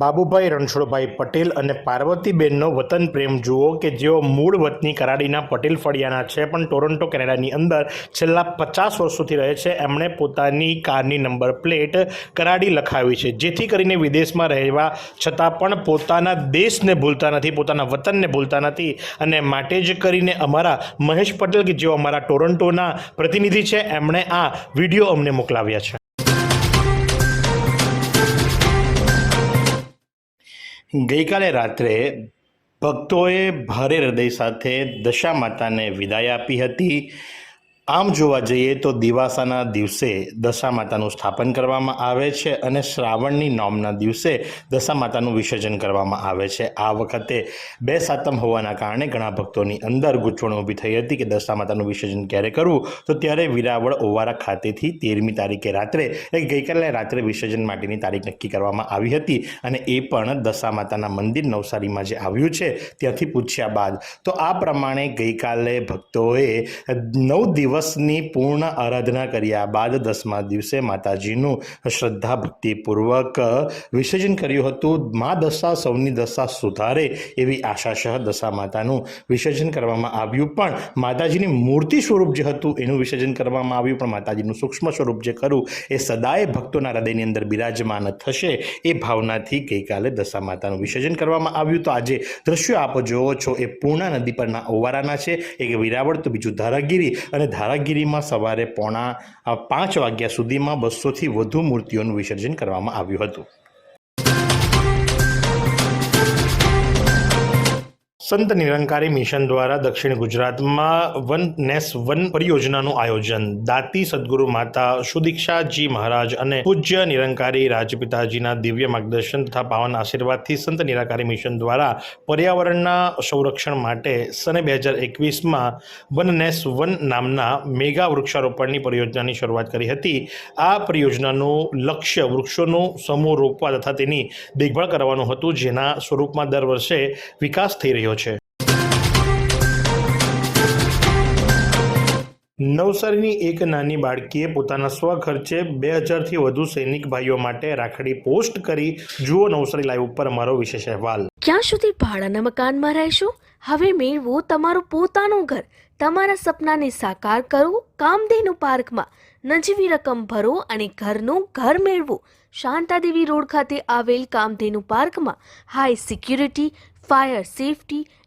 બાબુભાઈ રણછોડભાઈ પટેલ અને પાર્વતીબેનનો વતન પ્રેમ જુઓ કે જેઓ મૂળ વતની કરાડીના પટેલ ફળિયાના છે, પણ ટોરન્ટો કેનેડાની અંદર છેલ્લા પચાસ વર્ષોથી રહે છે. એમણે પોતાની કારની નંબર પ્લેટ કરાડી લખાવી છે. જેથી કરીને વિદેશમાં રહેવા છતાં પણ પોતાના દેશને ભૂલતા નથી, પોતાના વતનને ભૂલતા નથી અને માટે જ કરીને અમારા મહેશ પટેલ કે જેઓ અમારા ટોરન્ટોના પ્રતિનિધિ છે, એમણે આ વીડિયો અમને મોકલાવ્યા છે. ગઈકાલે રાત્રે ભક્તોએ ભારે હૃદય સાથે દશા માતાને વિદાય આપી હતી. આમ જોવા જઈએ તો દિવાસાના દિવસે દશા માતાનું સ્થાપન કરવામાં આવે છે અને શ્રાવણની નોમના દિવસે દશા માતાનું વિસર્જન કરવામાં આવે છે. આ વખતે બે સાતમ હોવાના કારણે ઘણા ભક્તોની અંદર ગૂંચવણ ઊભી થઈ હતી કે દશા માતાનું વિસર્જન ક્યારે કરવું? તો ત્યારે વિરાવળ ઓવારા ખાતેથી તેરમી તારીખે રાત્રે એટલે ગઈકાલે રાત્રે વિસર્જન માટેની તારીખ નક્કી કરવામાં આવી હતી અને એ પણ દશા માતાના મંદિર નવસારીમાં જે આવ્યું છે, ત્યાંથી પૂછ્યા બાદ. તો આ પ્રમાણે ગઈકાલે ભક્તોએ નવ દિવસની પૂર્ણ આરાધના કર્યા બાદ દસમા દિવસે માતાજીનું શ્રદ્ધા ભક્તિપૂર્વક વિસર્જન કર્યું હતું. મા દશા સૌની દશા સુધારે એવી આશાશહ દશા માતાનું વિસર્જન કરવામાં આવ્યું. પણ માતાજીની મૂર્તિ સ્વરૂપ જે હતું એનું વિસર્જન કરવામાં આવ્યું. પણ માતાજીનું સૂક્ષ્મ સ્વરૂપ જે ખરું એ સદાય ભક્તોના હૃદયની અંદર બિરાજમાન થશે એ ભાવનાથી ગઈકાલે દશા માતાનું વિસર્જન કરવામાં આવ્યું. તો આજે દ્રશ્યો આપ જોવો છો એ પૂર્ણા નદી પરના ઓવારાના છે. એક વિરાવળ તો બીજું ધારાગીરી અને ધારાગીરીમાં સવારે પોણા પાંચ વાગ્યા સુધીમાં બસોથી વધુ મૂર્તિઓનું વિસર્જન કરવામાં આવ્યું હતું. સંત નિરંકારી મિશન દ્વારા દક્ષિણ ગુજરાતમાં વન નેસ વન પરિયોજનાનું આયોજન. દાતી સદગુરુ માતા સુદીક્ષાજી મહારાજ અને પૂજ્ય નિરંકારી રાજપિતાજીના દિવ્ય માર્ગદર્શન તથા પાવન આશીર્વાદથી સંત નિરાકારી મિશન દ્વારા પર્યાવરણના સંરક્ષણ માટે સને બે હજાર એકવીસમાં વન નેસ વન નામના મેગા વૃક્ષારોપણની પરિયોજનાની શરૂઆત કરી હતી. આ પરિયોજનાનું લક્ષ્ય વૃક્ષોનું સમૂહ રોપવા તથા તેની દેખભાળ કરવાનું હતું, જેના સ્વરૂપમાં દર વર્ષે વિકાસ થઈ રહ્યો નવસારીની એક નાની બાળકીએ પોતાના સ્વખર્ચે બે હજારથી વધુ સૈનિક ભાઈઓ માટે રાખડી પોસ્ટ કરી, જુઓ નવસારી લાઈવ ઉપર અમારો વિશેષ અહેવાલ. ક્યાં સુધી ભાડાના મકાનમાં રહેશો? હવે મેળવો તમારું પોતાનું ઘર. તમારા સપનાને સાકાર કરો, કામધેનુ પાર્કમાં. નજીવી રકમ ભરો અને ઘરનું ઘર મેળવો. શાંતાદેવી રોડ ખાતે આવેલ કામધેનુ પાર્કમાં high security, fire safety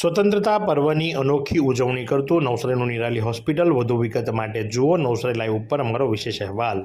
સ્વતંત્રતા પર્વની અનોખી ઉજવણી કરતું નવસારીનું નિરાલી હોસ્પિટલ વધુ વિગત માટે જુઓ નવસારી લાઈવ ઉપર અમારો વિશેષ અહેવાલ.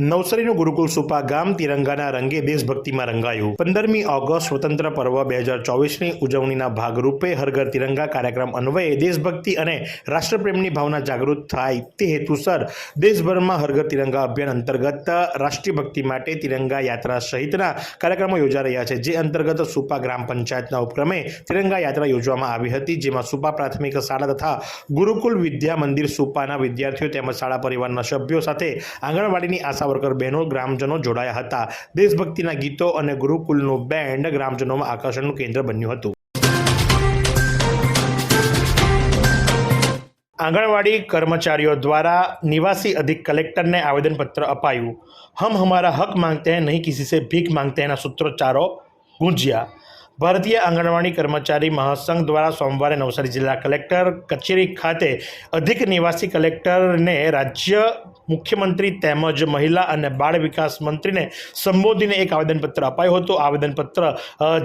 નવસારીનું ગુરુકુલ સુપા ગામ તિરંગાના રંગે દેશભક્તિમાં રંગાયું. પંદરમી ઓગસ્ટ સ્વતંત્ર પર્વ બે હજાર ચોવીસની ઉજવણીના ભાગરૂપે હરઘર તિરંગા કાર્યક્રમ અન્વયે દેશભક્તિ અને રાષ્ટ્રપ્રેમની ભાવના જાગૃત થાય તે હેતુસર દેશભરમાં હરઘર તિરંગા અભિયાન અંતર્ગત રાષ્ટ્રીય ભક્તિ માટે તિરંગા યાત્રા સહિતના કાર્યક્રમો યોજા રહ્યા છે. જે અંતર્ગત સુપા ગ્રામ પંચાયતના ઉપક્રમે તિરંગા યાત્રા યોજવામાં આવી હતી. જેમાં સુપા પ્રાથમિક શાળા તથા ગુરુકુલ વિદ્યા મંદિર સુપાના વિદ્યાર્થીઓ તેમજ શાળા પરિવારના સભ્યો સાથે આંગણવાડીની આશા વર્કર બહેનો ગ્રામજનો જોડાયા હતા. દેશભક્તિના ગીતો અને ગુરુકુલનું બેન્ડ ગ્રામજનોમાં આકર્ષણનું કેન્દ્ર બન્યું હતું. આંગણવાડી કર્મચારીઓ દ્વારા નિવાસી અધિક કલેક્ટરને આવેદનપત્ર અપાયું. હમ હમારા હક માંગતે હૈ, નહીં કિસી સે ભીખ માંગતે એના સૂત્રોચ્ચારો ગુંજ્યા. ભારતીય આંગણવાડી કર્મચારી મહાસંઘ દ્વારા સોમવારે નવસારી જિલ્લા કલેક્ટર કચેરી ખાતે અધિક નિવાસી કલેક્ટરને રાજ્ય મુખ્યમંત્રી તેમજ મહિલા અને બાળ વિકાસ મંત્રીને સંબોધીને એક આવેદનપત્ર અપાયું હતું. આવેદનપત્ર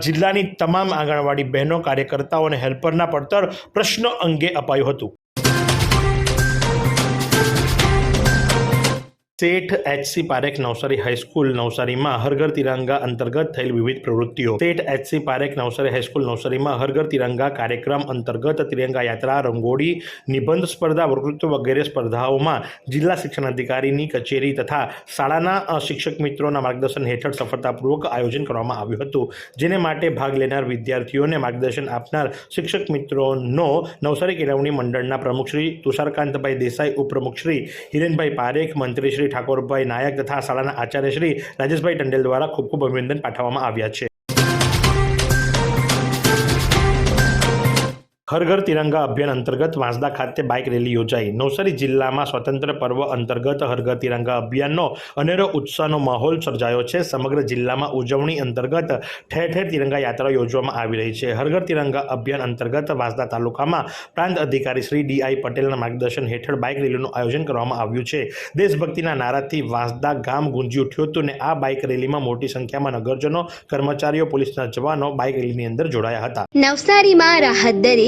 જિલ્લાની તમામ આંગણવાડી બહેનો, કાર્યકર્તાઓ અને હેલ્પરના પડતર પ્રશ્નો અંગે અપાયું હતું. શેઠ એચસી પારેખ નવસારી હાઈસ્કૂલ નવસારીમાં હરઘર તિરંગા અંતર્ગત થયેલ વિવિધ પ્રવૃત્તિઓ. શેઠ એચસી પારેખ નવસારી હાઈસ્કૂલ નવસારીમાં હરઘર તિરંગા કાર્યક્રમ અંતર્ગત તિરંગા યાત્રા, રંગોળી, નિબંધ સ્પર્ધા, વકૃત્વ વગેરે સ્પર્ધાઓમાં જિલ્લા શિક્ષણ અધિકારીની કચેરી તથા શાળાના શિક્ષક મિત્રોના માર્ગદર્શન હેઠળ સફળતાપૂર્વક આયોજન કરવામાં આવ્યું હતું. જેને માટે ભાગ લેનાર વિદ્યાર્થીઓને માર્ગદર્શન આપનાર શિક્ષક મિત્રોનો નવસારી કેળવણી મંડળના પ્રમુખ શ્રી તુષારકાંતભાઈ દેસાઈ, ઉપપ્રમુખ શ્રી હિરેનભાઈ પારેખ, મંત્રી શ્રી ઠાકોરભાઈ નાયક તથા શાળાના આચાર્ય શ્રી રાજેશભાઈ ટંડેલ દ્વારા ખૂબ ખૂબ અભિનંદન પાઠવવામાં આવ્યા છે. હર ઘર તિરંગા અભિયાન અંતર્ગત વાંસદા ખાતે બાઇક રેલી યોજાઈ. નવસારી જિલ્લામાં સ્વતંત્ર પર્વ અંતર્ગત હર ઘર તિરંગા અભિયાનનો અનેરો ઉત્સાહનો માહોલ સર્જાયો છે. સમગ્ર જિલ્લામાં ઉજવણી અંતર્ગત ઠેર ઠેર તિરંગા યાત્રા યોજવામાં આવી રહી છે. હર ઘર તિરંગા અભિયાન અંતર્ગત વાંસદા તાલુકામાં પ્રાંત અધિકારી શ્રી ડી આઈ પટેલના માર્ગદર્શન હેઠળ બાઇક રેલીનું આયોજન કરવામાં આવ્યું છે. દેશભક્તિના નારાથી વાંસદા ગામ ગુંજી ઉઠ્યું હતું અને આ બાઇક રેલીમાં મોટી સંખ્યામાં નગરજનો, કર્મચારીઓ, પોલીસના જવાનો બાઇક રેલીની અંદર જોડાયા હતા. નવસારીમાં રાહત દરે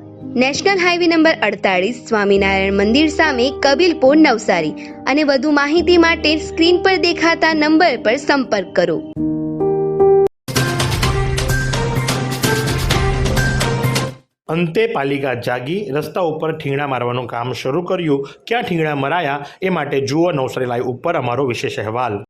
નેશનલ હાઈવે નંબર અડતાળીસ સ્વામિનારાયણ મંદિર સામે કબીલપુર નવસારી અને વધુ માહિતી માટે સ્ક્રીન પર દેખાતા નંબર પર સંપર્ક કરો. અંતે પાલિકા જાગી, રસ્તા ઉપર ઠીંગણા મારવાનું કામ શરૂ કર્યું. ક્યાં ઠીંગણા મરાયા એ માટે જુઓ નવસારી લાઈવ ઉપર અમારો વિશેષ અહેવાલ.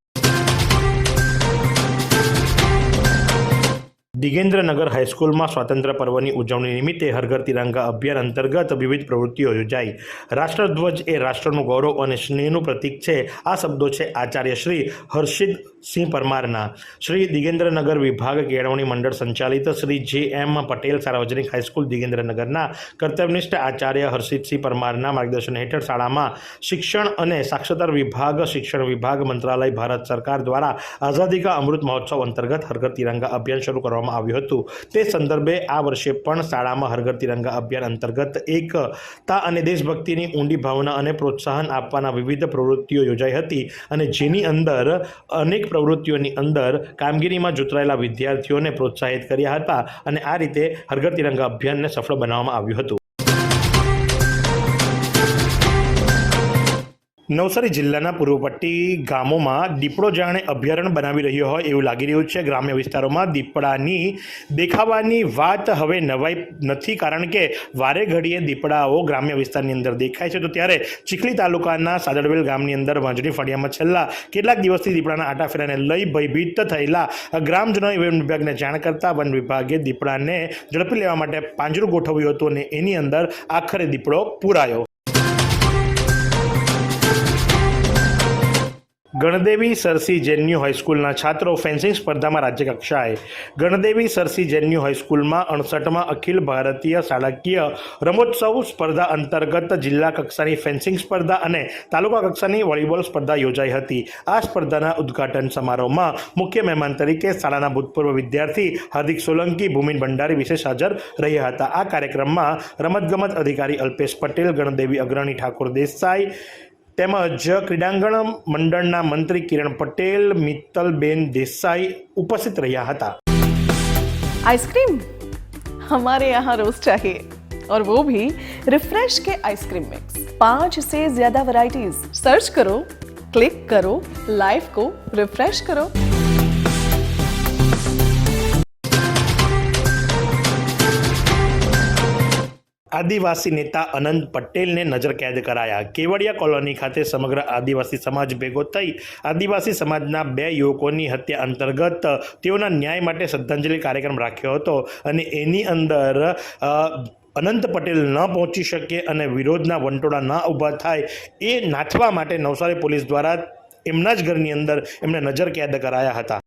દિગેન્દ્રનગર હાઈસ્કૂલમાં સ્વાતંત્ર્ય પર્વની ઉજવણી નિમિત્તે હરઘર તિરંગા અભિયાન અંતર્ગત વિવિધ પ્રવૃત્તિઓ યોજાઈ. રાષ્ટ્રધ્વજ એ રાષ્ટ્રનું ગૌરવ અને સ્નેહનું પ્રતીક છે. આ શબ્દો છે આચાર્ય શ્રી હર્ષિદ સિંહ પરમારના. શ્રી દિગેન્દ્રનગર વિભાગ કેળવણી મંડળ સંચાલિત શ્રી જે એમ પટેલ સાર્વજનિક હાઈસ્કૂલ દિગેન્દ્રનગરના કર્તવ્યનિષ્ઠ આચાર્ય હર્ષિતસિંહ પરમારના માર્ગદર્શન હેઠળ શાળામાં શિક્ષણ અને સાક્ષરતા વિભાગ, શિક્ષણ વિભાગ, મંત્રાલય, ભારત સરકાર દ્વારા આઝાદી કા અમૃત મહોત્સવ અંતર્ગત હરઘર તિરંગા અભિયાન શરૂ કરવામાં આવ્યું હતું. તે સંદર્ભે આ વર્ષે પણ શાળામાં હરઘર તિરંગા અભિયાન અંતર્ગત એકતા અને દેશભક્તિની ઊંડી ભાવના અને પ્રોત્સાહન આપવાના વિવિધ પ્રવૃત્તિઓ યોજાઈ હતી અને જેની અંદર અનેક પ્રવૃત્તિઓની અંદર કામગીરીમાં જોતરાયેલા વિદ્યાર્થીઓને પ્રોત્સાહિત કર્યા હતા અને આ રીતે હરઘર તિરંગા અભિયાનને સફળ બનાવવામાં આવ્યું હતું. નવસારી જિલ્લાના પૂર્વપટ્ટી ગામોમાં દીપડો જાણે અભયારણ્ય બનાવી રહ્યો હોય એવું લાગી રહ્યું છે. ગ્રામ્ય વિસ્તારોમાં દીપડાની દેખાવાની વાત હવે નવાઈ નથી કારણ કે વારે ઘડીએ દીપડાઓ ગ્રામ્ય વિસ્તારની અંદર દેખાય છે. તો ત્યારે ચીખલી તાલુકાના સાદડવેલ ગામની અંદર વાંજણી ફળિયામાં છેલ્લા કેટલાક દિવસથી દીપડાના આટાફેરાને લઈ ભયભીત થયેલા ગ્રામજનોએ વન વિભાગને જાણ કરતા વન વિભાગે દીપડાને ઝડપી લેવા માટે પાંજરું ગોઠવ્યું હતું અને એની અંદર આખરે દીપડો પૂરાયો. ગણદેવી સરસી જેન્યુ હાઈસ્કૂલના છાત્રો ફેન્સિંગ સ્પર્ધામાં રાજ્ય કક્ષાએ ગણદેવી સરસી જેન્યુ હાઈસ્કૂલમાં અડસઠમાં અખિલ ભારતીય શાળાકીય રમોત્સવ સ્પર્ધા અંતર્ગત જિલ્લા કક્ષાની ફેન્સિંગ સ્પર્ધા અને તાલુકા કક્ષાની વોલીબોલ સ્પર્ધા યોજાઈ હતી. આ સ્પર્ધાના ઉદ્ઘાટન સમારોહમાં મુખ્ય મહેમાન તરીકે શાળાના ભૂતપૂર્વ વિદ્યાર્થી હાર્દિક સોલંકી, ભૂમિન ભંડારી વિશેષ હાજર રહ્યા હતા. આ કાર્યક્રમમાં રમતગમત અધિકારી અલ્પેશ પટેલ, ગણદેવી અગ્રણી ઠાકોર દેસાઈ તેમજ ક્રીડાંગણ મંડળના મંત્રી કિરણ પટેલ મિત્તલબેન દેસાઈ ઉપસ્થિત રહ્યા હતા आइसक्रीम हमारे यहाँ रोज चाहिए और वो भी रिफ्रेश के आइसक्रीम मिक्स पांच से ज्यादा वैरायटीज सर्च करो क्लिक करो लाइफ को रिफ्रेश करो આદિવાસી નેતા અનંત પટેલને નજરકેદ કરાયા. કેવડિયા કોલોની ખાતે સમગ્ર આદિવાસી સમાજ ભેગો થઈ આદિવાસી સમાજના બે યુવકોની હત્યા અંતર્ગત તેઓના ન્યાય માટે શ્રદ્ધાંજલિ કાર્યક્રમ રાખ્યો હતો અને એની અંદર અનંત પટેલ ન પહોંચી શકે અને વિરોધના વંટોળા ન ઊભા થાય એ નાથવા માટે નવસારી પોલીસ દ્વારા એમના જ ઘરની અંદર એમને નજર કેદ કરાયા હતા.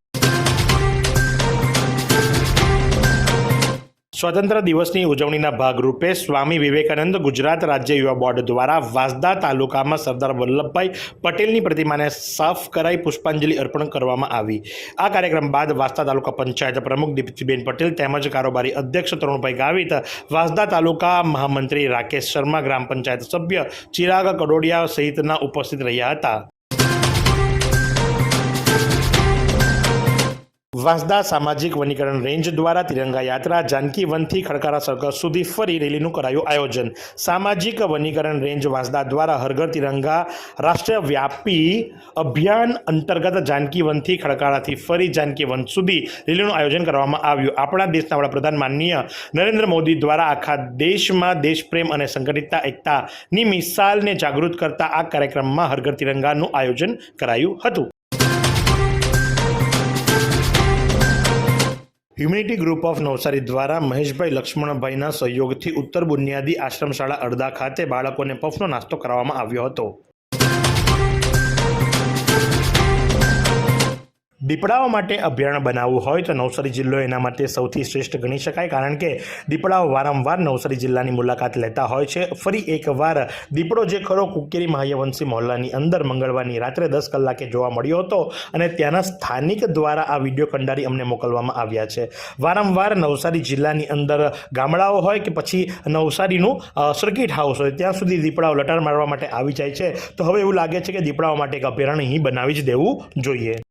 સ્વતંત્ર દિવસની ઉજવણીના ભાગરૂપે સ્વામી વિવેકાનંદ ગુજરાત રાજ્ય યુવા બોર્ડ દ્વારા વાંસદા તાલુકામાં સરદાર વલ્લભભાઈ પટેલની પ્રતિમાને સાફ કરાઈ પુષ્પાંજલિ અર્પણ કરવામાં આવી. આ કાર્યક્રમ બાદ વાંસદા તાલુકા પંચાયત પ્રમુખ દીપ્તિબેન પટેલ તેમજ કારોબારી અધ્યક્ષ તરુણભાઈ ગાવિત, વાંસદા તાલુકા મહામંત્રી રાકેશ શર્મા, ગ્રામ પંચાયત સભ્ય ચિરાગ કડોડિયા સહિતના ઉપસ્થિત રહ્યા હતા. વાંસદા સામાજિક વનીકરણ રેન્જ દ્વારા તિરંગા યાત્રા જાનકી વનથી ખડકારા સર્કલ સુધી ફરી રેલીનું કરાયું આયોજન. સામાજિક વનીકરણ રેન્જ વાંસદા દ્વારા હરઘર તિરંગા રાષ્ટ્રવ્યાપી અભિયાન અંતર્ગત જાનકી વનથી ખડકારાથી ફરી જાનકી વન સુધી રેલીનું આયોજન કરવામાં આવ્યું. આપણા દેશના વડાપ્રધાન માનનીય નરેન્દ્ર મોદી દ્વારા આખા દેશમાં દેશપ્રેમ અને સંગઠિતતા એકતાની મિસાલને જાગૃત કરતા આ કાર્યક્રમમાં હરઘર તિરંગાનું આયોજન કરાયું હતું. હ્યુમિનિટી ગ્રુપ ઓફ નવસારી દ્વારા મહેશભાઈ લક્ષ્મણભાઈના સહયોગથી ઉત્તર બુનિયાદી આશ્રમશાળા અડધા ખાતે બાળકોને પફનો નાસ્તો કરાવવામાં આવ્યો હતો. દીપડાઓ માટે અભયારણ્ય બનાવવું હોય તો નવસારી જિલ્લો એના માટે સૌથી શ્રેષ્ઠ ગણી શકાય, કારણ કે દીપડાઓ વારંવાર નવસારી જિલ્લાની મુલાકાત લેતા હોય છે. ફરી એકવાર દીપડો જે ખરો કુકેરી મહાયવંશી મહોલ્લાની અંદર મંગળવારની રાત્રે દસ કલાકે જોવા મળ્યો હતો અને ત્યાંના સ્થાનિક દ્વારા આ વીડિયો કંડારી અમને મોકલવામાં આવ્યા છે. વારંવાર નવસારી જિલ્લાની અંદર ગામડાઓ હોય કે પછી નવસારીનું સર્કિટ હાઉસ હોય, ત્યાં સુધી દીપડાઓ લટાર મારવા માટે આવી જાય છે. તો હવે એવું લાગે છે કે દીપડાઓ માટે એક અભયારણ્ય બનાવી જ દેવું જોઈએ.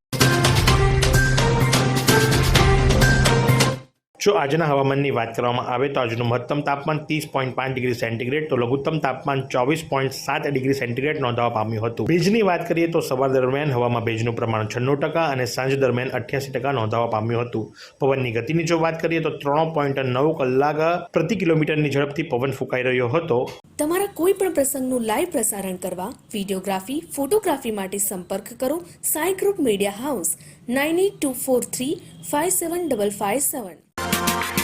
જો આજના હવામાનની વાત કરવામાં આવે તો આજનું મહત્તમ તાપમાન ત્રીસ પોઈન્ટ પાંચ ડિગ્રી સેન્ટીગ્રેડ, તો લઘુત્તમ તાપમાન ચોવીસ પોઈન્ટ સાત ડિગ્રી સેન્ટીગ્રેડ નોંધવા પામ્યું હતું. ભેજની વાત કરીએ તો સવાર દરમિયાન હવામાં ભેજનું પ્રમાણ છન્નું ટકા અને સાંજ દરમિયાન અઠ્યાસી ટકા નોંધવા પામ્યું હતું. પવનની ગતિની જો વાત કરીએ તો ત્રણ પોઈન્ટ નવ કલાક પ્રતિ કિલોમીટરની ઝડપથી પવન ફૂંકાઈ રહ્યો હતો. તમારા કોઈ પણ પ્રસંગનું લાઈવ પ્રસારણ કરવા વિડીયોગ્રાફી, ફોટોગ્રાફી માટે સંપર્ક કરો Sai group media house, nine eight two four three five seven double five seven. Thank you.